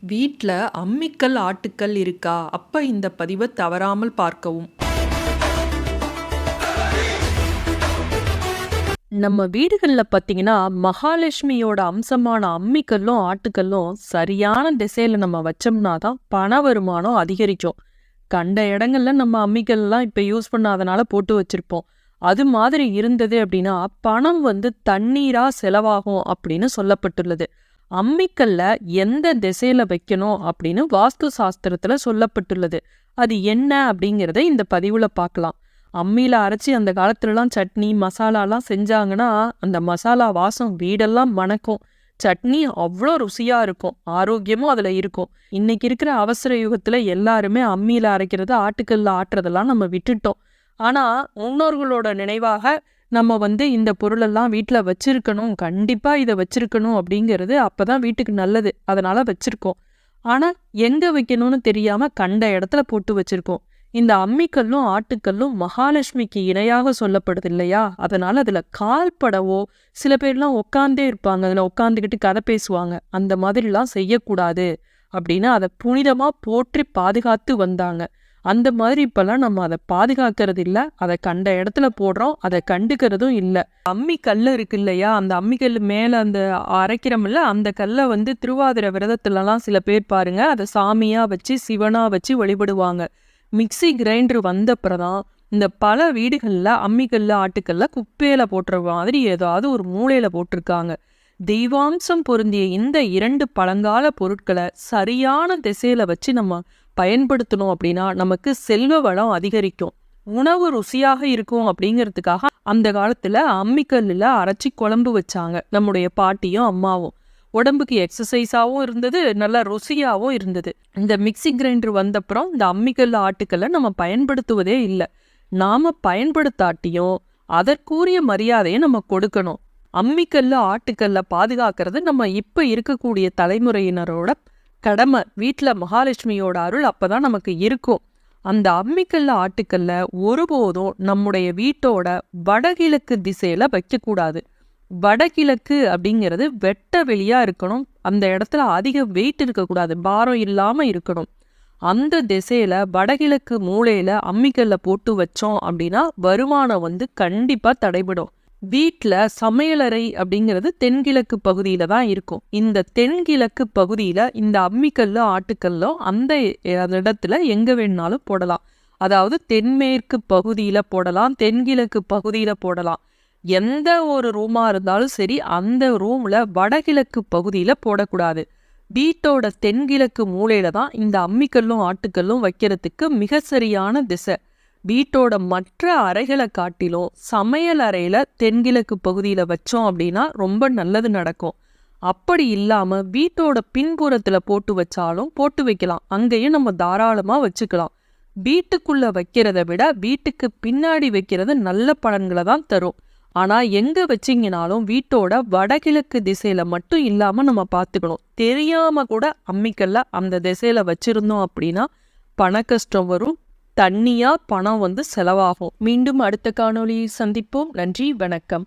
வீட்டில் அம்மிக்கல், ஆட்டுக்கல் இருக்கா? அப்போ இந்த பதிவை தவறாமல் பார்க்கவும். நம்ம வீடுகளில் பார்த்தீங்கன்னா மகாலட்சுமியோட அம்சமான அம்மிக்கல்லும், ஆட்டுக்கல்லும் சரியான திசையில் நம்ம வச்சோம்னா தான் பண வருமானம் அதிகரிக்கும். கண்ட இடங்கள்ல நம்ம அம்மிக்கல்லாம் இப்போ யூஸ் பண்ணாதனால போட்டு வச்சுருப்போம் அது மாதிரி இருந்தது அப்படின்னா, பணம் வந்து தண்ணீராக செலவாகும் அப்படின்னு சொல்லப்பட்டுள்ளது. அம்மிக்கல்ல எந்த திசையில வைக்கணும் அப்படின்னு வாஸ்து சாஸ்திரத்துல சொல்லப்பட்டுள்ளது. அது என்ன அப்படிங்கிறத இந்த பதிவுல பார்க்கலாம். அம்மியில அரைச்சு அந்த காலத்துலலாம் சட்னி, மசாலாலாம் செஞ்சாங்கன்னா, அந்த மசாலா வாசம் வீடெல்லாம் மணக்கும். சட்னி அவ்வளோ ருசியா இருக்கும். ஆரோக்கியமும் அதுல இருக்கும். இன்னைக்கு இருக்கிற அவசர யுகத்துல எல்லாருமே அம்மியில அரைக்கிறது, ஆட்டுக்கல்ல ஆட்டுறதெல்லாம் நம்ம விட்டுட்டோம். ஆனா, முன்னோர்களோட நினைவாக நம்ம வந்து இந்த பொருளெல்லாம் வீட்ல வச்சிருக்கணும். கண்டிப்பா இத வச்சிருக்கணும் அப்படிங்கிறது அப்பதான் வீட்டுக்கு நல்லது. அதனால வச்சிருக்கோம். ஆனா, எங்க வைக்கணும்னு தெரியாம கண்ட இடத்துல போட்டு வச்சிருக்கோம். இந்த அம்மிக்கல்லும், ஆட்டுக்கல்லும் மகாலட்சுமிக்கு இணையாக சொல்லப்படுது இல்லையா? அதனால அதுல கால் படவோ, சில பேர்லாம் உட்காந்தே இருப்பாங்க. அதுல உட்காந்துக்கிட்டு கதை பேசுவாங்க. அந்த மாதிரிலாம் செய்யக்கூடாது அப்படின்னு அத புனிதமா போற்றி பாதுகாத்து வந்தாங்க. அந்த மாதிரி இப்பல்லாம் நம்ம அதை பாதுகாக்கிறது இல்லை அதை கண்ட இடத்துல போடுறோம். அதை கண்டுக்கிறதும் இல்லை அம்மி கல் இருக்கு இல்லையா? அந்த அம்மிக்கல்லு மேலே அந்த அரைக்கிறோம்ல, அந்த கல்லை வந்து திருவாதிரை விரதத்துலலாம் சில பேர் பாருங்க, அதை சாமியாக வச்சு, சிவனாக வச்சு வழிபடுவாங்க. மிக்ஸி கிரைண்டர் வந்தப்புறதான் இந்த பல வீடுகளில் அம்மிக்கல்ல ஆட்டுக்கல்ல குப்பையில் போட்டுற மாதிரி ஏதாவது ஒரு மூளையில் போட்டிருக்காங்க. தெய்வாம்சம் பொருந்திய இந்த இரண்டு பழங்கால பொருட்களை சரியான திசையில வச்சு நம்ம பயன்படுத்தணும் அப்படின்னா, நமக்கு செல்வ வளம் அதிகரிக்கும். உணவு ருசியாக இருக்கும் அப்படிங்கிறதுக்காக அந்த காலத்துல அம்மிக்கல்லில் அரைச்சு குழம்பு வச்சாங்க. நம்முடைய பாட்டியும், அம்மாவும். உடம்புக்கு எக்ஸசைஸாகவும் இருந்தது. நல்லா ருசியாவும் இருந்தது. இந்த மிக்ஸி கிரைண்டர் வந்தப்புறம் இந்த அம்மிக்கல்லு, ஆட்டுக்கல்ல நம்ம பயன்படுத்துவதே இல்ல. நாம பயன்படுத்தாட்டியும் அதற்குரிய மரியாதைய நம்ம கொடுக்கணும். அம்மிக்கல்ல ஆட்டுக்கல்ல பாதுகாக்கிறது நம்ம இப்ப இருக்கக்கூடிய தலைமுறையினரோட கடமை. வீட்டில் மகாலட்சுமியோட அருள் அப்போ தான் நமக்கு இருக்கும். அந்த அம்மிக்கல்ல, ஆட்டுக்கல்ல ஒருபோதும் நம்முடைய வீட்டோட வடகிழக்கு திசையில் வைக்கக்கூடாது. வடகிழக்கு அப்படிங்கிறது வெட்ட வெளியாக இருக்கணும். அந்த இடத்துல அதிக வெயிட் இருக்கக்கூடாது. பாரம் இல்லாமல் இருக்கணும். அந்த திசையில் வடகிழக்கு மூலையில் அம்மிக்கல்ல போட்டு வச்சோம் அப்படின்னா, வருமானம் வந்து கண்டிப்பாக தடைபடும். வீட்டில் சமையலறை அப்படிங்கிறது தென்கிழக்கு பகுதியில தான் இருக்கும். இந்த தென்கிழக்கு பகுதியில் இந்த அம்மிக்கல்லோ, ஆட்டுக்கல்லோ அந்த இடத்துல எங்கே வேணுனாலும் போடலாம். அதாவது தென்மேற்கு பகுதியில் போடலாம். தென்கிழக்கு பகுதியில போடலாம். எந்த ஒரு ரூமாக இருந்தாலும் சரி, அந்த ரூமில் வடகிழக்கு பகுதியில போடக்கூடாது. வீட்டோட தென்கிழக்கு மூலையில தான் இந்த அம்மிக்கல்லும், ஆட்டுக்கல்லும் வைக்கிறதுக்கு மிக சரியான திசை. வீட்டோட மற்ற அறைகள காட்டிலும் சமையல் அறையில் தென்கிழக்கு பகுதியில வச்சோம் அப்படின்னா, ரொம்ப நல்லது நடக்கும். அப்படி இல்லாம வீட்டோட பின்புறத்துல போட்டு வச்சாலும் போட்டு வைக்கலாம். அங்கேயும் நம்ம தாராளமா வச்சுக்கலாம். வீட்டுக்குள்ள வைக்கிறத விட வீட்டுக்கு பின்னாடி வைக்கிறது நல்ல பலன்களை தான் தரும். ஆனா, எங்க வச்சீங்கனாலும் வீட்டோட வடகிழக்கு திசையில மட்டும் இல்லாம நம்ம பார்த்துக்கணும். தெரியாம கூட அம்மிக்கல்ல அந்த திசையில வச்சிருந்தோம் அப்படின்னா, பண கஷ்டம் வரும். தண்ணியா பணம் வந்து செலவாகும். மீண்டும் அடுத்த காணொளியை சந்திப்போம். நன்றி, வணக்கம்.